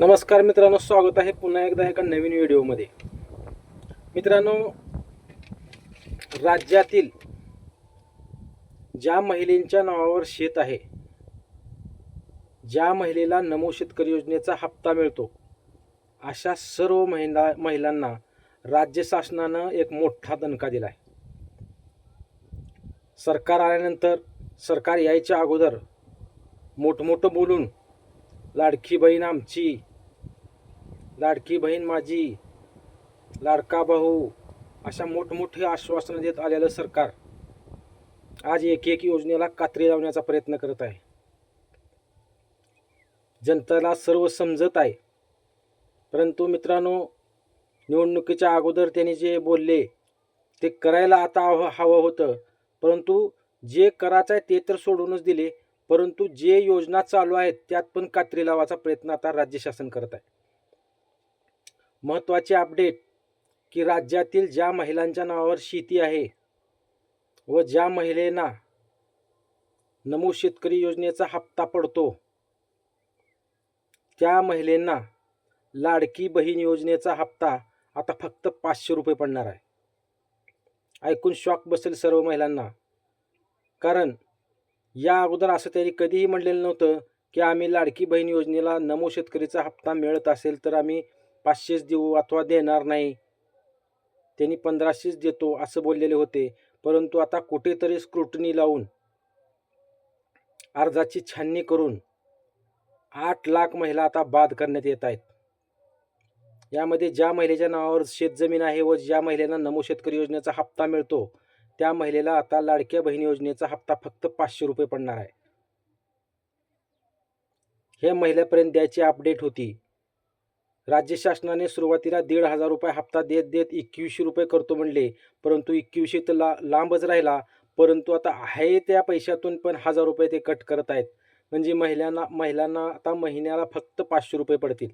नमस्कार मित्रांनो स्वागत आहे पुन्हा एकदा एका नवीन व्हिडिओमध्ये. मित्रांनो राज्यातील ज्या महिलेंच्या नावावर शेत आहे ज्या महिलेला नमो शेतकरी योजनेचा हप्ता मिळतो अशा सर्व महिला महिलांना राज्य शासनानं एक मोठा दणका दिला आहे सरकार आल्यानंतर सरकार यायच्या अगोदर मोठमोठं बोलून लाडकी बहीण आमची लाडकी बहीण माझी लाडका भाऊ अशा मोठमोठी आश्वासनं देत आलेलं सरकार आज एक एक योजनेला कात्री लावण्याचा प्रयत्न करत आहे. जनतेला सर्व समजत आहे. परंतु मित्रांनो निवडणुकीच्या अगोदर त्यांनी जे बोलले ते करायला आता हवं हवं होतं. परंतु जे करायचं आहे ते तर सोडूनच दिले. परंतु जे योजना चालू आहेत त्यात पण कात्री लावायचा प्रयत्न आता राज्य शासन करत आहे. महत्त्वाचे अपडेट की राज्यातील ज्या महिलांच्या नावावर शेती आहे व ज्या महिलेना नमो शेतकरी योजनेचा हप्ता पडतो त्या महिलेंना लाडकी बहीण योजनेचा हप्ता आता फक्त पाचशे रुपये पडणार आहे. ऐकून शॉक बसेल सर्व महिलांना. कारण या अगोदर असं त्यांनी कधीही म्हणलेलं नव्हतं की आम्ही लाडकी बहीण योजनेला नमो शेतकरीचा हप्ता मिळत असेल तर आम्ही पाचशेच देऊ अथवा देणार नाही. त्यांनी पंधराशेच देतो असं बोललेले होते. परंतु आता कुठेतरी स्क्रुटनी लावून अर्जाची छाननी करून आठ लाख महिला आता बाद करण्यात येत आहेत. यामध्ये ज्या महिलेच्या नावावर शेतजमीन आहे व ज्या महिलेला नमो शेतकरी योजनेचा हप्ता मिळतो त्या महिलेला आता लाडक्या बहीण योजनेचा हप्ता फक्त पाचशे रुपये पडणार आहे. हे महिलेपर्यंत द्यायची अपडेट होती. राज्य शासनाने सुरुवातीला दीड हजार रुपये हप्ता देत देत एकवीसशे रुपये करतो म्हणले. परंतु एकवीसशे तर ला लांबच राहिला. परंतु आता आहे त्या पैशातून पण हजार रुपये ते कट करत आहेत. म्हणजे महिलांना महिलांना आता महिन्याला फक्त पाचशे रुपये पडतील.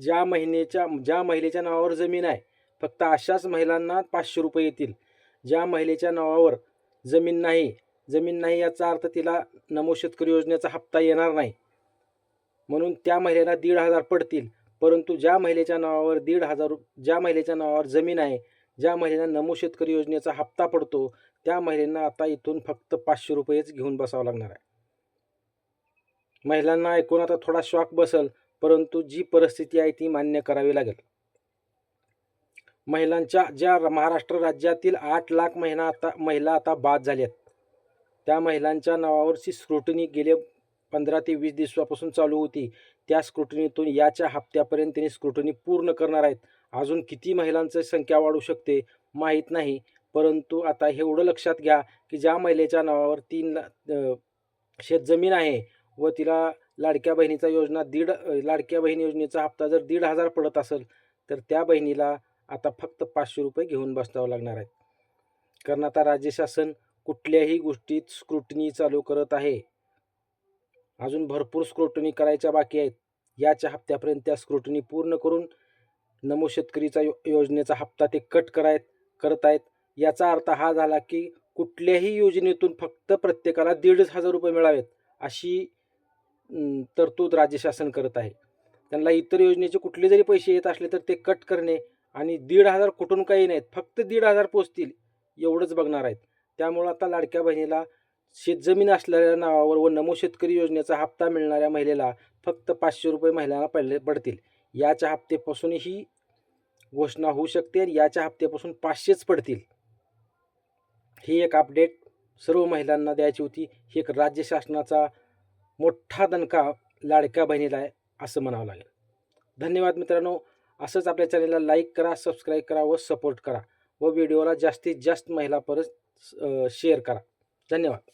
ज्या महिन्याच्या ज्या महिलेच्या नावावर जमीन आहे फक्त अशाच महिलांना पाचशे रुपये येतील. ज्या महिलेच्या नावावर जमीन नाही जमीन नाही याचा अर्थ तिला नमो शेतकरी योजनेचा हप्ता येणार नाही. म्हणून त्या महिलेला दीड हजार पडतील. परंतु ज्या महिलेच्या नावावर दीड हजार ज्या महिलेच्या नावावर जमीन आहे ज्या महिलेला नमो शेतकरी योजनेचा हप्ता पडतो त्या महिलांना आता इथून फक्त पाचशे रुपयेच घेऊन बसावं लागणार आहे. महिलांना ऐकून आता थोडा शॉक बसल परंतु जी परिस्थिती आहे ती मान्य करावी लागेल. महिलांच्या ज्या महाराष्ट्र राज्यातील आठ लाख महिना आता महिला आता बाद झाल्यात. त्या महिलांच्या नावावरची स्क्रुटनी गेले पंधरा ते वीस दिवसापासून चालू होती. त्या स्क्रुटनीतून याच्या हप्त्यापर्यंत त्यांनी स्क्रुटनी पूर्ण करणार आहेत. अजून किती महिलांची संख्या वाढू शकते माहीत नाही. परंतु आता हे एवढं लक्षात घ्या की ज्या महिलेच्या नावावर तीन ला जमीन शेतजमीन आहे व तिला लाडक्या बहिणीचा योजना दीड लाडक्या बहीण योजनेचा हप्ता जर दीड हजार पडत असेल तर त्या बहिणीला आता फक्त पाचशे रुपये घेऊन बसावं लागणार आहेत कारण आता राज्य शासन कुठल्याही गोष्टीत स्क्रुटनी चालू करत आहे. अजून भरपूर स्क्रुटनी करायच्या बाकी आहेत. याच्या हप्त्यापर्यंत त्या स्क्रुटनी पूर्ण करून नमो शेतकरीचा यो योजनेचा हप्ता ते कट करायत करत आहेत याचा अर्थ हा झाला की कुठल्याही योजनेतून फक्त प्रत्येकाला दीडच हजार रुपये मिळावेत अशी तरतूद राज्य शासन करत आहे. त्यांना इतर योजनेचे कुठले जरी पैसे येत असले तर ते कट करणे आणि दीड हजार कुठून काही नाहीत फक्त दीड हजार पोचतील एवढंच बघणार आहेत. त्यामुळं आता लाडक्या बहिणीला शेतजमीन असलेल्या नावावर व नमो शेतकरी योजनेचा हप्ता मिळणाऱ्या महिलेला फक्त पाचशे रुपये महिलांना पडले पडतील. याच्या हप्त्यापासून ही घोषणा होऊ शकते आणि याच्या हप्त्यापासून पाचशेच पडतील. ही एक अपडेट सर्व महिलांना द्यायची होती. ही एक राज्य शासनाचा मोठा दणका लाडक्या बहिणीला आहे असं म्हणावं लागेल. धन्यवाद मित्रांनो. असंच आपल्या चॅनलला लाईक करा सबस्क्राईब करा व सपोर्ट करा व व्हिडिओला जास्तीत जास्त महिलापर्यंत शेअर करा. धन्यवाद.